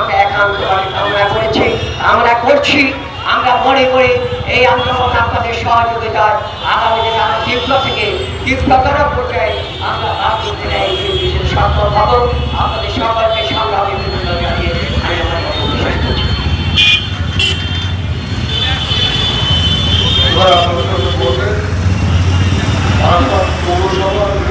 আমরা একান্ত আমরা করেছি আমরা মনে করি এই আন্দোলন আপনাদের সহযোগিতায় আগামী দিনে আমরা তীব্র থেকে তীব্রতর পর্যায়ে আমরা বাস্তব দিনে এই বিশেষ সফল হব আপনাদের সকলকে সংগ্রামী বিভিন্ন জানিয়ে আমি আমার বক্তব্য শেষ করছি এবার আপনাদের সাথে বলবেন আসাম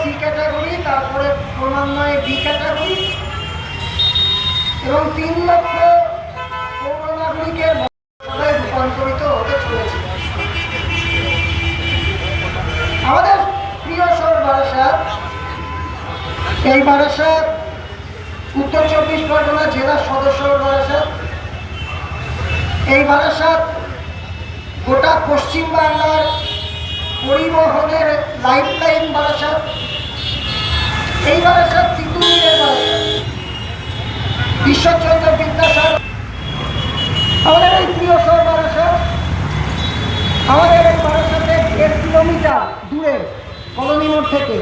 সি ক্যাটাগরি, তারপরে ক্রমান্বয়ে বি ক্যাটাগরি এবং তিন লক্ষ পৌর রূপান্তরিত হতে চলেছে। আমাদের প্রিয় শহর বারাসাত এই বারাসাত উত্তর চব্বিশ পরগনা জেলার সদস্য বারাসাত এই বারাসাত গোটা পশ্চিম বাংলার পরিবহনের লাইফ লাইন বারাসাত। এই বারাসাত তিতুমিরের বারাসাত। ঈশ্বরচন্দ্র বিদ্যাসাগর। আমাদের এই প্রিয় শহর বারাসাত। আমাদের এই বারাসাতে দেড় কিলোমিটার দূরে, কলোনি মোড় থেকে।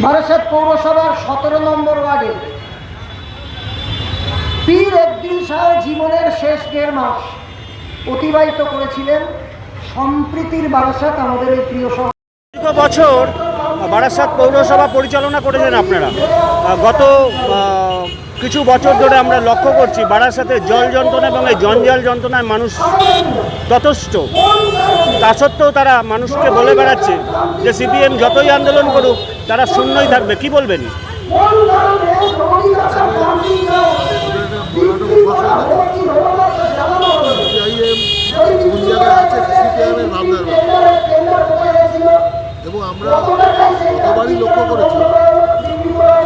বারাসাত পৌরসভার সতেরো নম্বর ওয়ার্ডে। পীর একদিন শাহ জীবনের শেষ দেড় মাস অতিবাহিত করেছিলেন। সম্প্রীতির বারাসাত আমাদের এই প্রিয় শহর বছর বারাসাত পৌরসভা পরিচালনা করেছেন আপনারা। গত কিছু বছর ধরে আমরা লক্ষ্য করছি বারাসাতে জল যন্ত্রণা এবং এই জঞ্জাল যন্ত্রণায় মানুষ যথেষ্ট তা সত্ত্বেও তারা মানুষকে বলে বেড়াচ্ছে যে সিপিএম যতই আন্দোলন করুক, তারা শূন্যই থাকবে। কি বলবেন? আমরা গতবারই লক্ষ্য করেছি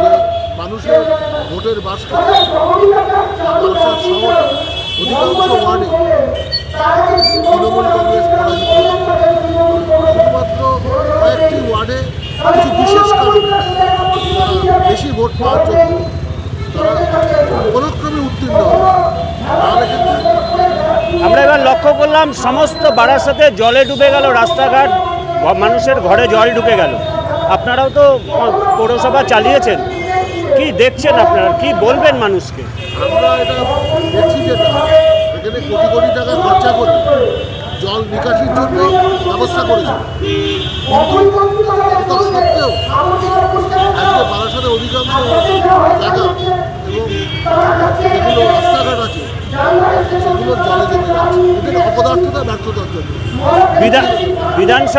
যে মানুষের ভোটের বাস্ক অধিকাংশ ওয়ার্ডে তৃণমূল কংগ্রেস শুধুমাত্র কয়েকটি ওয়ার্ডে কিছু বিশেষ বেশি ভোট পাওয়ার জন্য উত্তীর্ণ কিন্তু আমরা এবার লক্ষ্য করলাম সমস্ত বারাসাতে জলে ডুবে গেল রাস্তাঘাট। মানুষের ঘরে জল ঢুকে গেল। আপনারাও তো পৌরসভা চালিয়েছেন। কি দেখছেন আপনারা? কি বলবেন মানুষকে? আমরা এটা দেখছি যেটা এখানে কোটি কোটি টাকা খরচা করে জল নিকাশির জন্য ব্যবস্থা করেছে। কিন্তু সত্ত্বেও আজকে অধিকাংশ জায়গা এবং যেগুলো রাস্তাঘাট আছে সেগুলো জলে জমে যাচ্ছে। অপদার্থতা ব্যর্থতার জন্য। বিধান বিধানসভা